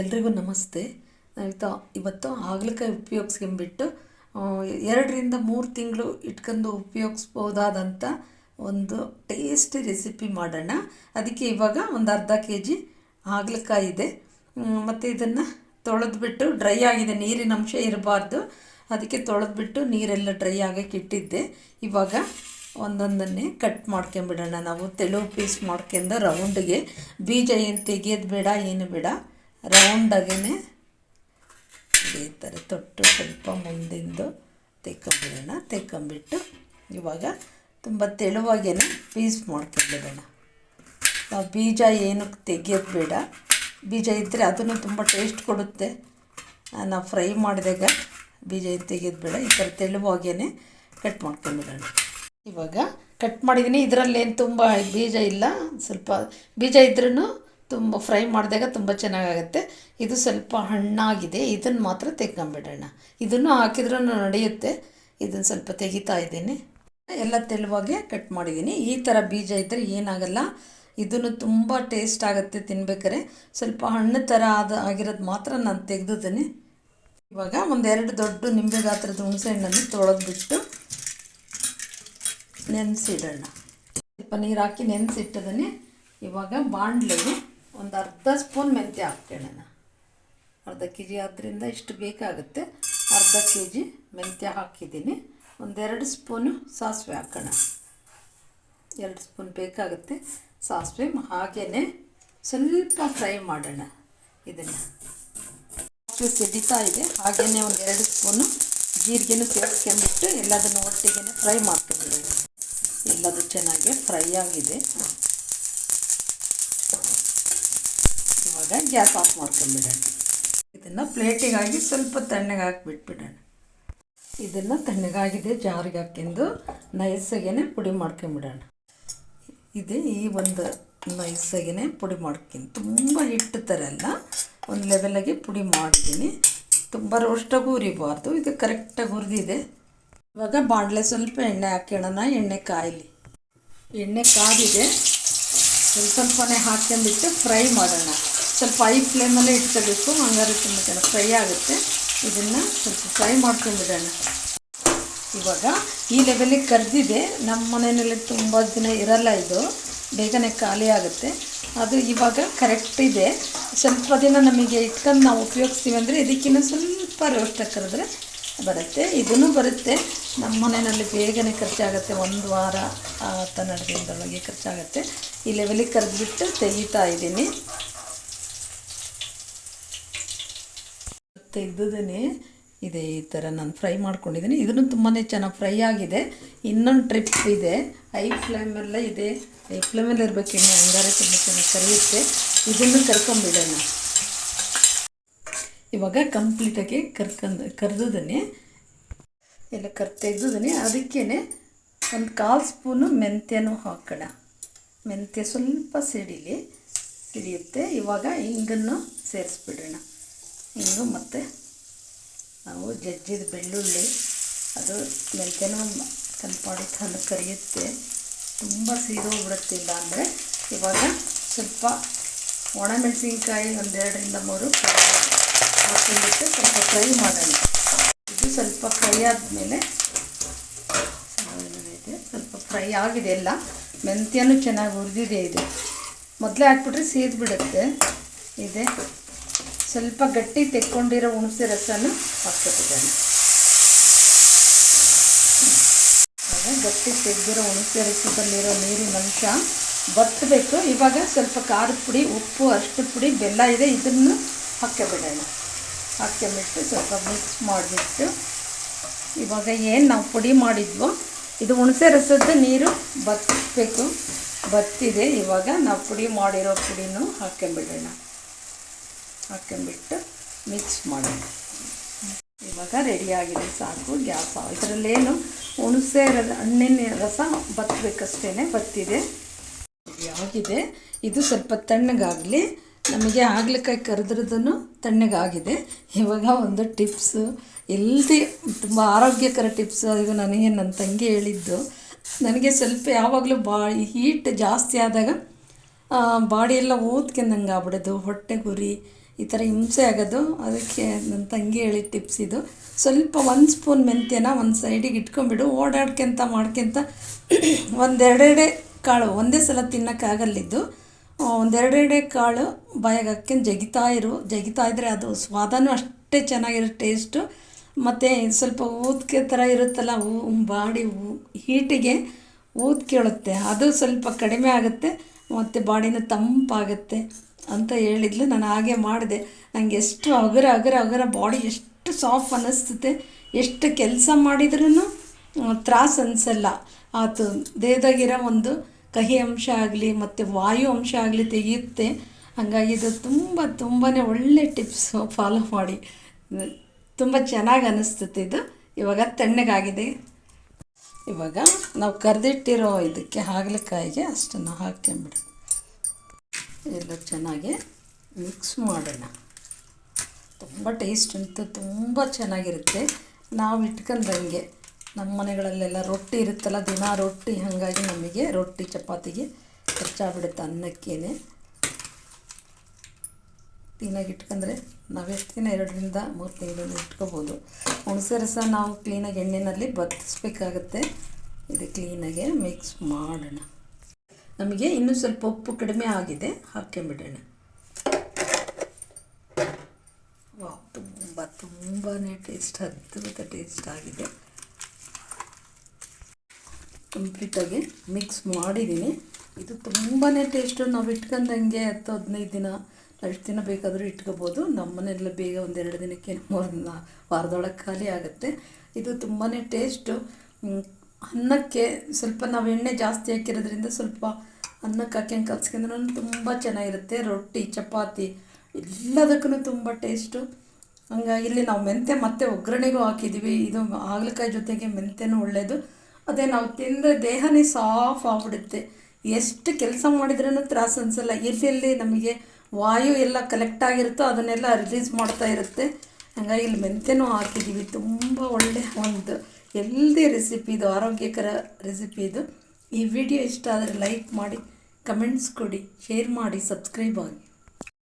ಎಲ್ರಿಗೂ ನಮಸ್ತೆ. ಆಯಿತಾ, ಇವತ್ತು ಹಾಗಲಕಾಯಿ ಉಪಯೋಗಿಸ್ಕೊಂಬಿಟ್ಟು ಎರಡರಿಂದ ಮೂರು ತಿಂಗಳು ಇಟ್ಕೊಂಡು ಉಪಯೋಗಿಸ್ಬೋದಾದಂಥ ಒಂದು ಟೇಸ್ಟಿ ರೆಸಿಪಿ ಮಾಡೋಣ. ಅದಕ್ಕೆ ಇವಾಗ ಒಂದು ಅರ್ಧ ಕೆ ಜಿ ಹಾಗಲಕಾಯಿ ಇದೆ. ಮತ್ತು ಇದನ್ನು ತೊಳೆದ್ಬಿಟ್ಟು ಡ್ರೈ ಆಗಿದೆ, ನೀರಿನ ಅಂಶ ಇರಬಾರ್ದು. ಅದಕ್ಕೆ ತೊಳೆದ್ಬಿಟ್ಟು ನೀರೆಲ್ಲ ಡ್ರೈ ಆಗಕ್ಕೆ ಇಟ್ಟಿದ್ದೆ. ಇವಾಗ ಒಂದೊಂದನ್ನೇ ಕಟ್ ಮಾಡ್ಕೊಂಬಿಡೋಣ ನಾವು. ತೆಳು ಪೀಸ್ ಮಾಡ್ಕೊಂಡು ರೌಂಡ್ಗೆ. ಬೀಜ ಏನು ತೆಗಿಯೋದು ಬೇಡ, ಏನು ಬೇಡ. ರೌಂಡಾಗೇ ಈ ಥರ ತೊಟ್ಟು ಸ್ವಲ್ಪ ಮುಂದಿಂದು ತೆಕ್ಕೊಂಬಿಡೋಣ ತೆಕ್ಕೊಂಬಿಟ್ಟು ಇವಾಗ ತುಂಬ ತೆಳುವಾಗೇ ಪೀಸ್ ಮಾಡ್ಕೊಂಡ್ಬಿಡೋಣ ನಾವು ಬೀಜ ಏನಕ್ಕೆ ತೆಗಿಯೋದು ಬೇಡ. ಬೀಜ ಇದ್ದರೆ ಅದನ್ನು ತುಂಬ ಟೇಸ್ಟ್ ಕೊಡುತ್ತೆ. ನಾವು ಫ್ರೈ ಮಾಡಿದಾಗ ಬೀಜ ತೆಗೆಯೋದು ಬೇಡ. ಈ ಥರ ತೆಳುವಾಗೇ ಕಟ್ ಮಾಡ್ಕೊಂಬಿಡೋಣ ಇವಾಗ ಕಟ್ ಮಾಡಿದ್ದೀನಿ. ಇದರಲ್ಲೇನು ತುಂಬ ಬೀಜ ಇಲ್ಲ. ಸ್ವಲ್ಪ ಬೀಜ ಇದ್ರೂ ತುಂಬ ಫ್ರೈ ಮಾಡಿದಾಗ ತುಂಬ ಚೆನ್ನಾಗಾಗುತ್ತೆ. ಇದು ಸ್ವಲ್ಪ ಹಣ್ಣಾಗಿದೆ. ಇದನ್ನು ಮಾತ್ರ ತೆಗ್ಕೊಂಬಿಡೋಣ ಇದನ್ನು ಹಾಕಿದ್ರೂ ನಡೆಯುತ್ತೆ. ಇದನ್ನು ಸ್ವಲ್ಪ ತೆಗಿತಾ ಇದ್ದೀನಿ. ಎಲ್ಲ ತೆಳುವಾಗೆ ಕಟ್ ಮಾಡಿದ್ದೀನಿ. ಈ ಥರ ಬೀಜ ಇದ್ದರೆ ಏನಾಗಲ್ಲ. ಇದನ್ನು ತುಂಬ ಟೇಸ್ಟ್ ಆಗುತ್ತೆ ತಿನ್ಬೇಕಾರೆ. ಸ್ವಲ್ಪ ಹಣ್ಣು ಥರ ಆದ ಆಗಿರೋದು ಮಾತ್ರ ನಾನು ತೆಗೆದಿದ್ದೀನಿ. ಇವಾಗ ಒಂದೆರಡು ದೊಡ್ಡ ನಿಂಬೆ ಗಾತ್ರದ ಹುಣಸೆ ಹಣ್ಣನ್ನು ತೊಳೆದ್ಬಿಟ್ಟು ನೆನೆಸಿಡೋಣ. ಸ್ವಲ್ಪ ನೀರು ಹಾಕಿ ನೆನೆಸಿಟ್ಟಿದ್ದೀನಿ. ಇವಾಗ ಬಾಣಲೆಗೆ ಒಂದು ಅರ್ಧ ಸ್ಪೂನ್ ಮೆಂತ್ಯ ಹಾಕ್ಕೊಳ್ಳೋಣ ಅರ್ಧ ಕೆ ಜಿ ಆದ್ದರಿಂದ ಇಷ್ಟು ಬೇಕಾಗುತ್ತೆ. ಅರ್ಧ ಕೆ ಜಿ ಮೆಂತ್ಯ ಹಾಕಿದ್ದೀನಿ. ಒಂದೆರಡು ಸ್ಪೂನು ಸಾಸಿವೆ ಹಾಕೋಣ. ಎರಡು ಸ್ಪೂನ್ ಬೇಕಾಗುತ್ತೆ ಸಾಸಿವೆ ಹಾಗೇ ಸ್ವಲ್ಪ ಫ್ರೈ ಮಾಡೋಣ ಇದನ್ನು. ಸಾಸಿವೆ ಸಿಡಿತಾ ಇದೆ. ಹಾಗೆಯೇ ಒಂದೆರಡು ಸ್ಪೂನು ಜೀರಿಗೆನೂ ಸೇರಿಸ್ಕೊಂಡ್ಬಿಟ್ಟು ಎಲ್ಲದನ್ನು ಒಟ್ಟಿಗೆ ಫ್ರೈ ಮಾಡ್ತೀನಿ ಎಲ್ಲದು ಚೆನ್ನಾಗಿ ಫ್ರೈ ಆಗಿದೆ. ಇವಾಗ ಗ್ಯಾಸ್ ಆಫ್ ಮಾಡ್ಕೊಂಡ್ಬಿಡೋಣ ಇದನ್ನು ಪ್ಲೇಟಿಗಾಗಿ ಸ್ವಲ್ಪ ತಣ್ಣಗೆ ಹಾಕಿಬಿಟ್ಬಿಡೋಣ. ಇದನ್ನು ತಣ್ಣಗಾಗಿದೆ ಜಾರಿಗೆ ಹಾಕ್ಕೊಂಡು ನೈಸಾಗೇ ಪುಡಿ ಮಾಡ್ಕೊಂಬಿಡೋಣ. ಇದು ಈ ಒಂದು ನೈಸಾಗೇ ಪುಡಿ ಮಾಡ್ಕೊಂಡು ತುಂಬ ಹಿಟ್ಟು ಥರ ಎಲ್ಲ ಒಂದು ಲೆವೆಲಾಗಿ ಪುಡಿ ಮಾಡ್ತೀನಿ. ತುಂಬ ರೋಸ್ಟಾಗಿ ಹುರಿಬಾರ್ದು, ಇದು ಕರೆಕ್ಟಾಗಿ ಹುರಿದಿದೆ. ಇವಾಗ ಬಾಣಲೆ ಸ್ವಲ್ಪ ಎಣ್ಣೆ ಹಾಕೋಣ ಎಣ್ಣೆ ಕಾಯಲಿ. ಎಣ್ಣೆ ಕಾದಿದೆ, ಸ್ವಲ್ಪ ಸ್ವಲ್ಪನೇ ಹಾಕ್ಕೊಂಡ್ಬಿಟ್ಟು ಫ್ರೈ ಮಾಡೋಣ. ಸ್ವಲ್ಪ ಐ ಫ್ಲೇಮಲ್ಲೇ ಇಟ್ಕೋಬೇಕು. ಹಂಗಾರೆ ತುಂಬ ಚೆನ್ನಾಗಿ ಫ್ರೈ ಆಗುತ್ತೆ. ಇದನ್ನು ಸ್ವಲ್ಪ ಫ್ರೈ ಮಾಡ್ಕೊಂಡ್ಬಿಡೋಣ. ಇವಾಗ ಈ ಲೆವೆಲಿಗೆ ಕರೆದಿದೆ. ನಮ್ಮ ಮನೆಯಲ್ಲಿ ತುಂಬ ದಿನ ಇರಲ್ಲ ಇದು. ಬೇಗನೆ ಖಾಲಿ ಆಗುತ್ತೆ. ಅದು ಇವಾಗ ಕರೆಕ್ಟ್ ಇದೆ. ಸ್ವಲ್ಪ ದಿನ ನಮಗೆ ಇಟ್ಕೊಂಡು ನಾವು ಉಪಯೋಗಿಸ್ತೀವಿ ಅಂದರೆ ಇದಕ್ಕಿಂತ ಸ್ವಲ್ಪ ರೋಸ್ಟಾಗಿ ಕರೆದ್ರೆ ಬರುತ್ತೆ. ಇದೂ ಬರುತ್ತೆ. ನಮ್ಮ ಮನೆಯಲ್ಲಿ ಬೇಗನೆ ಖರ್ಚಾಗುತ್ತೆ. ಒಂದು ವಾರ ಆ ದಿನದೊಳಗೆ ಖರ್ಚಾಗುತ್ತೆ. ಈ ಲೆವೆಲಿಗೆ ಕರೆದ್ಬಿಟ್ಟು ತೆಗಿತಾ ಇದ್ದೀನಿ. ತೆಗೆದಿದ್ದೀನಿ ಇದೆ ಈ ಥರ ನಾನು ಫ್ರೈ ಮಾಡ್ಕೊಂಡಿದ್ದೀನಿ. ಇದನ್ನು ತುಂಬಾ ಚೆನ್ನಾಗಿ ಫ್ರೈ ಆಗಿದೆ. ಇನ್ನೊಂದು ಟ್ರಿಪ್ ಇದೆ. ಹೈ ಫ್ಲೇಮೆಲ್ಲ ಇದೆ. ಹೈ ಫ್ಲೇಮಲ್ಲಿ ಇರಬೇಕು ಇನ್ನು ಹಂಗಾರೆ ತುಂಬ ಚೆನ್ನಾಗಿ ಕರಿಯುತ್ತೆ. ಇದನ್ನು ಕರ್ಕೊಂಬಿಡೋಣ ಇವಾಗ ಕಂಪ್ಲೀಟಾಗಿ ಕರ್ಕೊಂಡು ಕರೆದಿದ್ದೀನಿ ಎಲ್ಲ ಕರ್ ತೆಗೆದಿದ್ದೀನಿ ಅದಕ್ಕೇ ಒಂದು ಕಾಲು ಸ್ಪೂನು ಮೆಂತ್ಯನೂ ಹಾಕೋಣ. ಮೆಂತ್ಯ ಸ್ವಲ್ಪ ಸಿಡಿಲಿ, ಸಿಡಿಯುತ್ತೆ. ಇವಾಗ ಹಿಂಗನ್ನು ಸೇರಿಸ್ಬಿಡೋಣ. ಹಿಂಗು ಮತ್ತು ನಾವು ಜಜ್ಜಿದ ಬೆಳ್ಳುಳ್ಳಿ, ಅದು ಮೆಂತ್ಯನೂ ತಂಪಾಡಿ ತಂದು ಕರಿಯುತ್ತೆ. ತುಂಬ ಸೀದೋಗ್ಬಿಡುತ್ತೆ ಇಲ್ಲ ಅಂದರೆ ಇವಾಗ ಸ್ವಲ್ಪ ಒಣಮೆಣಸಿನ್ಕಾಯಿ ಒಂದೆರಡರಿಂದ ಮೂರು ಹಾಕೊಂಡ್ಬಿಟ್ಟು ಸ್ವಲ್ಪ ಫ್ರೈ ಮಾಡೋಣ. ಇದು ಸ್ವಲ್ಪ ಫ್ರೈ ಆದಮೇಲೆ ಸ್ವಲ್ಪ ಫ್ರೈ ಆಗಿದೆ ಎಲ್ಲ. ಮೆಂತ್ಯನೂ ಚೆನ್ನಾಗಿ ಉರಿದಿದೆ ಇದು. ಮೊದಲೇ ಹಾಕ್ಬಿಟ್ರೆ ಸೀದ್ಬಿಡುತ್ತೆ ಇದೆ. ಸ್ವಲ್ಪ ಗಟ್ಟಿ ತೆಕ್ಕೊಂಡಿರೋ ಹುಣಸೆ ರಸನ ಹಾಕ್ಕೊಟ್ಟಿದ್ದಾನೆ ಗಟ್ಟಿ ತೆಗೆದಿರೋ ಹುಣಸೆ ರಸದಲ್ಲಿರೋ ನೀರಿನ ಅಂಶ ಬತ್ತಬೇಕು ಇವಾಗ ಸ್ವಲ್ಪ ಖಾರದ ಪುಡಿ, ಉಪ್ಪು ಅಷ್ಟು ಪುಡಿ, ಬೆಲ್ಲ ಇದೆ, ಇದನ್ನು ಹಾಕ್ಕೊಬಿಡೋಣ ಹಾಕ್ಕೊಂಬಿಟ್ಟು ಸ್ವಲ್ಪ ಮಿಕ್ಸ್ ಮಾಡಿಬಿಟ್ಟು ಇವಾಗ ಏನು ನಾವು ಪುಡಿ ಮಾಡಿದ್ವೋ, ಇದು ಹುಣಸೆ ರಸದ ನೀರು ಬತ್ತಬೇಕು ಬತ್ತಿದೆ. ಇವಾಗ ನಾವು ಪುಡಿ ಮಾಡಿರೋ ಪುಡಿನೂ ಹಾಕ್ಕೊಂಬಿಡೋಣ ಹಾಕ್ಕೊಂಬಿಟ್ಟು ಮಿಕ್ಸ್ ಮಾಡೋಣ. ಇವಾಗ ರೆಡಿಯಾಗಿದೆ ಸಾಕು, ಗ್ಯಾಸ್ ಇದರಲ್ಲೇನು ಹುಣಸೆ ಹಣ್ಣಿನ ರಸ ಬತ್ತಬೇಕಷ್ಟೇ ಬತ್ತಿದೆ. ಆಗಿದೆ. ಇದು ಸ್ವಲ್ಪ ತಣ್ಣಗಾಗಲಿ. ನಮಗೆ ಆಗ್ಲಿಕಾಯಿ ಕರೆದ್ರದ್ದು ತಣ್ಣಗಾಗಿದೆ. ಇವಾಗ ಒಂದು ಟಿಪ್ಸು ಎಲ್ದಿ ತುಂಬ ಆರೋಗ್ಯಕರ ಟಿಪ್ಸ್ ಇದು ನನಗೆ ನನ್ನ ತಂಗಿ ಹೇಳಿದ್ದು. ನನಗೆ ಸ್ವಲ್ಪ ಯಾವಾಗಲೂ ಬಾ ಹೀಟ್ ಜಾಸ್ತಿ ಆದಾಗ ಬಾಡಿಯೆಲ್ಲ ಊದ್ಕೊಂಡಂಗೆ ಆಗ್ಬಿಡೋದು ಹೊಟ್ಟೆ ಗುರಿ ಈ ಥರ ಹಿಂಸೆ ಆಗೋದು. ಅದಕ್ಕೆ ನನ್ನ ತಂಗಿ ಹೇಳಿದ ಟಿಪ್ಸ್ ಇದು. ಸ್ವಲ್ಪ ಒಂದು ಸ್ಪೂನ್ ಮೆಂತ್ಯನ ಒಂದು ಸೈಡಿಗೆ ಇಟ್ಕೊಂಬಿಡು ಓಡಾಡ್ಕೊಂತ, ಮಾಡ್ಕೊಂತ ಒಂದೆರಡೆರಡೆ ಕಾಳು, ಒಂದೇ ಸಲ ತಿನ್ನೋಕ್ಕಾಗಲ್ಲಿದ್ದು ಒಂದೆರಡೆರಡೆ ಕಾಳು ಬಾಯಾಗ ಹಾಕ್ಕೊಂಡು ಜಗಿತಾ ಇರು. ಜಗಿತಾ ಇದ್ದರೆ ಅದು ಸ್ವಾದನೂ ಅಷ್ಟೇ ಚೆನ್ನಾಗಿರೋ ಟೇಸ್ಟು ಮತ್ತು ಸ್ವಲ್ಪ ಊದ್ಕೆ ಥರ ಇರುತ್ತಲ್ಲ, ಹೂ, ಬಾಡಿ ಹೀಟಿಗೆ ಊದ್ಕೇಳುತ್ತೆ ಅದು ಸ್ವಲ್ಪ ಕಡಿಮೆ ಆಗುತ್ತೆ. ಮತ್ತು ಬಾಡಿನ ತಂಪಾಗುತ್ತೆ ಅಂತ ಹೇಳಿದ್ಲು. ನಾನು ಹಾಗೆ ಮಾಡಿದೆ. ನನಗೆ ಎಷ್ಟು ಅಗರ ಅಗರ ಅಗರ ಬಾಡಿ ಎಷ್ಟು ಸಾಫ್ಟ್ ಅನ್ನಿಸ್ತದೆ. ಎಷ್ಟು ಕೆಲಸ ಮಾಡಿದ್ರೂ ತ್ರಾಸು ಅನಿಸಲ್ಲ. ಆತು ದೇಹದಾಗಿರೋ ಒಂದು ಕಹಿ ಅಂಶ ಆಗಲಿ ಮತ್ತು ವಾಯು ಅಂಶ ಆಗಲಿ ತೆಗೆಯುತ್ತೆ. ಹಾಗಾಗಿ ಇದು ತುಂಬ ತುಂಬಾ ಒಳ್ಳೆ ಟಿಪ್ಸು ಫಾಲೋ ಮಾಡಿ. ತುಂಬ ಚೆನ್ನಾಗಿ ಅನ್ನಿಸ್ತದೆ ಇದು. ಇವಾಗ ತಣ್ಣಗಾಗಿದೆ. ಇವಾಗ ನಾವು ಕರೆದಿಟ್ಟಿರೋ ಇದಕ್ಕೆ ಹಾಗಲಕಾಯಿಗೆ ಅಷ್ಟನ್ನು ಹಾಕ್ಕೊಂಬಿಡು. ಎಲ್ಲ ಚೆನ್ನಾಗಿ ಮಿಕ್ಸ್ ಮಾಡೋಣ. ತುಂಬ ಟೇಸ್ಟ್ ಅಂತೂ ತುಂಬ ಚೆನ್ನಾಗಿರುತ್ತೆ. ನಾವು ಇಟ್ಕೊಂಡಂಗೆ ನಮ್ಮ ಮನೆಗಳಲ್ಲೆಲ್ಲ ರೊಟ್ಟಿ ಇರುತ್ತಲ್ಲ, ದಿನ ರೊಟ್ಟಿ, ಹಾಗಾಗಿ ನಮಗೆ ರೊಟ್ಟಿ ಚಪಾತಿಗೆ ಖರ್ಚಾಗ್ಬಿಡುತ್ತೆ ಅನ್ನಕ್ಕೇನೆ. ಕ್ಲೀನಾಗಿ ಇಟ್ಕೊಂಡ್ರೆ ನಾವು ಎಷ್ಟು ದಿನ, ಎರಡರಿಂದ ಮೂರು ತಿಂಗಳು ಇಟ್ಕೋಬೋದು. ಹುಣಸೆ ರಸ ನಾವು ಕ್ಲೀನಾಗಿ ಎಣ್ಣೆಯಲ್ಲಿ ಬತ್ತಿಸ್ಬೇಕಾಗತ್ತೆ ಇದು ಕ್ಲೀನಾಗೆ ಮಿಕ್ಸ್ ಮಾಡೋಣ. ನಮಗೆ ಇನ್ನೂ ಸ್ವಲ್ಪ ಉಪ್ಪು ಕಡಿಮೆ ಆಗಿದೆ, ಹಾಕ್ಕೊಂಬಿಡೋಣ. ವಾ ತುಂಬ ತುಂಬಾ ಟೇಸ್ಟ್ ಅದ್ಭುತ ಟೇಸ್ಟ್ ಆಗಿದೆ. ಕಂಪ್ಲೀಟಾಗಿ ಮಿಕ್ಸ್ ಮಾಡಿದ್ದೀನಿ ಇದು ತುಂಬಾ ಟೇಸ್ಟು ನಾವು ಇಟ್ಕೊಂಡಂಗೆ ಹತ್ತು ಹದಿನೈದು ದಿನ ಎಷ್ಟು ದಿನ ಬೇಕಾದರೂ ಇಟ್ಕೋಬೋದು. ನಮ್ಮನೆಲ್ಲ ಬೇಗ ಒಂದೆರಡು ದಿನಕ್ಕೆ ಮೂರು ವಾರದೊಳಗೆ ಖಾಲಿ ಆಗುತ್ತೆ. ಇದು ತುಂಬಾ ಟೇಸ್ಟು ಅನ್ನಕ್ಕೆ ಸ್ವಲ್ಪ ನಾವು ಎಣ್ಣೆ ಜಾಸ್ತಿ ಹಾಕಿರೋದ್ರಿಂದ ಸ್ವಲ್ಪ ಅನ್ನಕ್ಕೆ ಹಾಕ್ಯಂಗೆ ಕಲ್ಸ್ಕೊಂಡ್ರೂ ತುಂಬ ಚೆನ್ನಾಗಿರುತ್ತೆ. ರೊಟ್ಟಿ, ಚಪಾತಿ ಎಲ್ಲದಕ್ಕೂ ತುಂಬ ಟೇಸ್ಟು ಹಂಗಾಗಿ ಇಲ್ಲಿ ನಾವು ಮೆಂತ್ಯ ಮತ್ತೆ ಒಗ್ಗರಣೆಗೂ ಹಾಕಿದ್ದೀವಿ ಇದು ಹಾಗಲಕಾಯಿ ಜೊತೆಗೆ ಮೆಂತ್ಯನೂ ಒಳ್ಳೆಯದು ಅದೇ ನಾವು ತಿಂದರೆ ದೇಹನೇ ಸಾಫ್ ಆಗ್ಬಿಡುತ್ತೆ. ಎಷ್ಟು ಕೆಲಸ ಮಾಡಿದ್ರೂ ತ್ರಾಸು ಅನಿಸಲ್ಲ. ಎಲ್ಲೆಲ್ಲಿ ನಮಗೆ ವಾಯು ಎಲ್ಲ ಕಲೆಕ್ಟ್ ಆಗಿರುತ್ತೋ ಅದನ್ನೆಲ್ಲ ರಿಲೀಸ್ ಮಾಡ್ತಾ ಇರುತ್ತೆ. ಹಂಗಾಗಿ ಇಲ್ಲಿ ಮೆಂತ್ಯನೂ ಹಾಕಿದ್ದೀವಿ. ತುಂಬ ಒಳ್ಳೆಯ ಒಂದು ಎಲ್ದಿ ರೆಸಿಪಿ ಇದು, ಆರೋಗ್ಯಕರ ರೆಸಿಪಿ ಇದು. ಈ ವಿಡಿಯೋ ಇಷ್ಟ ಆದರೆ ಲೈಕ್ ಮಾಡಿ ಕಮೆಂಟ್ಸ್ ಕೊಡಿ ಶೇರ್ ಮಾಡಿ ಸಬ್ಸ್ಕ್ರೈಬ್ ಆಗಿ.